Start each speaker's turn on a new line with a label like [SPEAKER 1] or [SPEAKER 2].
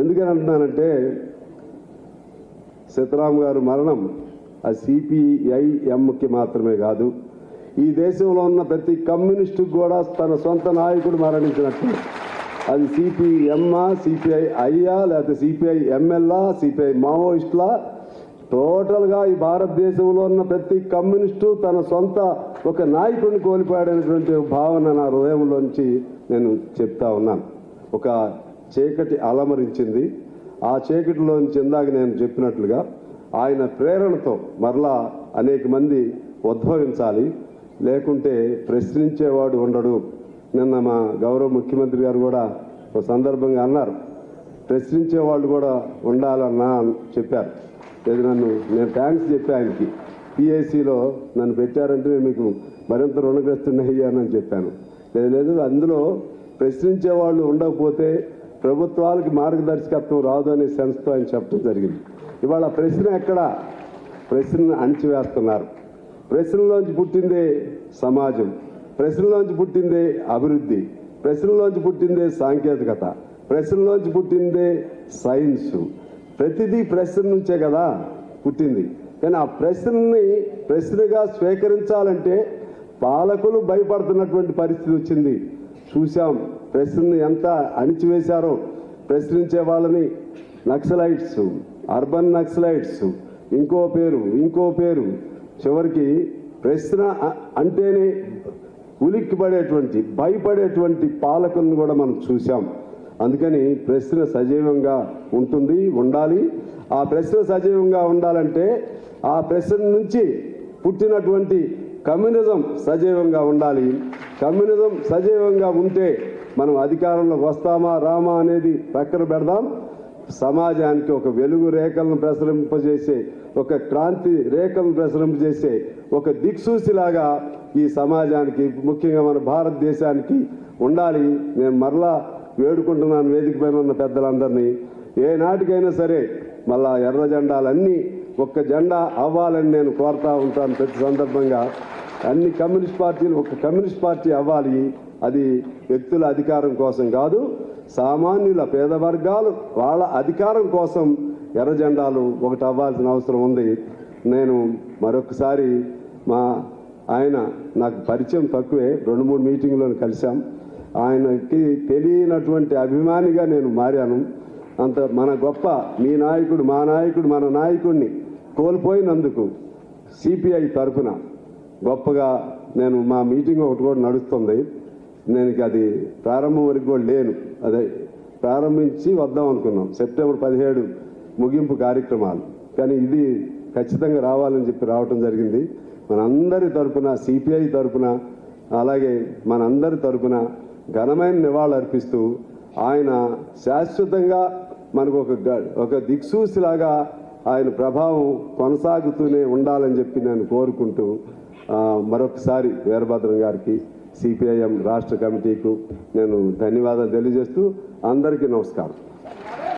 [SPEAKER 1] ఎందుకని అంటున్నానంటే సీతారాం గారు మరణం ఆ సిపిఐఎంకి మాత్రమే కాదు ఈ దేశంలో ఉన్న ప్రతి కమ్యూనిస్టు కూడా తన సొంత నాయకుడు మరణించినట్టు. అది సిపిఎమ్మా సిపిఐ అయ్యా లేకపోతే సిపిఐ ఎంఎల్ఆ సిపిఐ మావోయిస్టులా? టోటల్గా ఈ భారతదేశంలో ఉన్న ప్రతి కమ్యూనిస్టు తన సొంత ఒక నాయకుడిని కోల్పోయాడనేటువంటి భావన నా హృదయంలోంచి నేను చెప్తా ఉన్నాను. ఒక చీకటి అలమరించింది. ఆ చీకటిలోంచి ఇందాక నేను చెప్పినట్లుగా ఆయన ప్రేరణతో మరలా అనేక మంది ఉద్భవించాలి. లేకుంటే ప్రశ్నించేవాడు ఉండడు. నిన్న మా గౌరవ ముఖ్యమంత్రి గారు కూడా ఒక సందర్భంగా అన్నారు. ప్రశ్నించే వాళ్ళు కూడా ఉండాలన్నా అని చెప్పారు. లేదు నన్ను నేను థ్యాంక్స్ చెప్పి ఆయనకి. పిఐసిలో నన్ను పెట్టారంటే నేను మీకు మరింత రుణగ్రస్తున్నయ్యానని చెప్పాను. లేదు లేదు అందులో ప్రశ్నించే వాళ్ళు ఉండకపోతే ప్రభుత్వాలకి మార్గదర్శకత్వం రాదు అనే సెన్స్తో ఆయన చెప్పడం జరిగింది. ఇవాళ ప్రశ్న ఎక్కడ? ప్రశ్నను అణిచివేస్తున్నారు. ప్రశ్నలోంచి పుట్టిందే సమాజం. ప్రశ్నలోంచి పుట్టిందే అభివృద్ధి. ప్రశ్నలోంచి పుట్టిందే సాంకేతికత. ప్రశ్నలోంచి పుట్టిందే సైన్స్. ప్రతిదీ ప్రశ్న నుంచే కదా పుట్టింది. కానీ ఆ ప్రశ్నని ప్రశ్నగా స్వీకరించాలంటే పాలకులు భయపడుతున్నటువంటి పరిస్థితి వచ్చింది. చూశాం. ప్రశ్నని ఎంత అణిచివేశారో. ప్రశ్నించే వాళ్ళని నక్సలైట్స్ అర్బన్ నక్సలైట్స్ ఇంకో పేరు ఇంకో పేరు. చివరికి ప్రశ్న అంటేనే ఉలిక్కి పడేటువంటి భయపడేటువంటి పాలకులను కూడా మనం చూసాం అందుకని ప్రశ్న సజీవంగా ఉంటుంది ఉండాలి. ఆ ప్రశ్న సజీవంగా ఉండాలంటే ఆ ప్రశ్న నుంచి పుట్టినటువంటి కమ్యూనిజం సజీవంగా ఉండాలి. కమ్యూనిజం సజీవంగా ఉంటే మనం అధికారంలోకి వస్తామా రామా అనేది పక్కన పెడదాం. సమాజానికి ఒక వెలుగు రేఖలను ప్రసరింపజేసే ఒక క్రాంతి రేఖలను ప్రసరింపజేసే ఒక దిక్సూచిలాగా ఈ సమాజానికి ముఖ్యంగా మన భారతదేశానికి ఉండాలి. నేను మరలా వేడుకుంటున్నాను వేదిక పైన ఉన్న పెద్దలందరినీ. ఏ నాటికైనా సరే మళ్ళా ఎర్ర జెండాలన్నీ ఒక్క జెండా అవ్వాలని నేను కోరుతా ఉంటాను. ప్రతి సందర్భంగా అన్ని కమ్యూనిస్ట్ పార్టీలు ఒక కమ్యూనిస్ట్ పార్టీ అవ్వాలి. అది వ్యక్తుల అధికారం కోసం కాదు సామాన్యుల పేద వర్గాలు వాళ్ళ అధికారం కోసం ఎర్ర జెండాలు ఒకటి అవ్వాల్సిన అవసరం ఉంది. నేను మరొకసారి మా ఆయన నాకు పరిచయం తక్కువే రెండు మూడు మీటింగ్లను కలిశాం. ఆయనకి తెలియనటువంటి అభిమానిగా నేను మారాను. అంత మన గొప్ప మీ నాయకుడు మా నాయకుడు మన నాయకుడిని కోల్పోయినందుకు సిపిఐ తరఫున గొప్పగా నేను మా మీటింగ్ ఒకటి కూడా నడుస్తుంది. నేను అది ప్రారంభం వరకు కూడా లేను. అదే ప్రారంభించి వద్దాం అనుకున్నాం. సెప్టెంబర్ పదిహేడు ముగింపు కార్యక్రమాలు. కానీ ఇది ఖచ్చితంగా రావాలని చెప్పి రావటం జరిగింది. మనందరి తరపున సిపిఐ తరపున అలాగే మనందరి తరపున ఘనమైన నివాళులు అర్పిస్తూ ఆయన శాశ్వతంగా మనకు ఒక గ- ఒక దిక్సూసిలాగా ఆయన ప్రభావం కొనసాగుతూనే ఉండాలని చెప్పి నేను కోరుకుంటూ మరొకసారి వీరభద్రం గారికి సిపిఐఎం రాష్ట్ర కమిటీకు నేను ధన్యవాదాలు తెలియజేస్తూ అందరికీ నమస్కారం.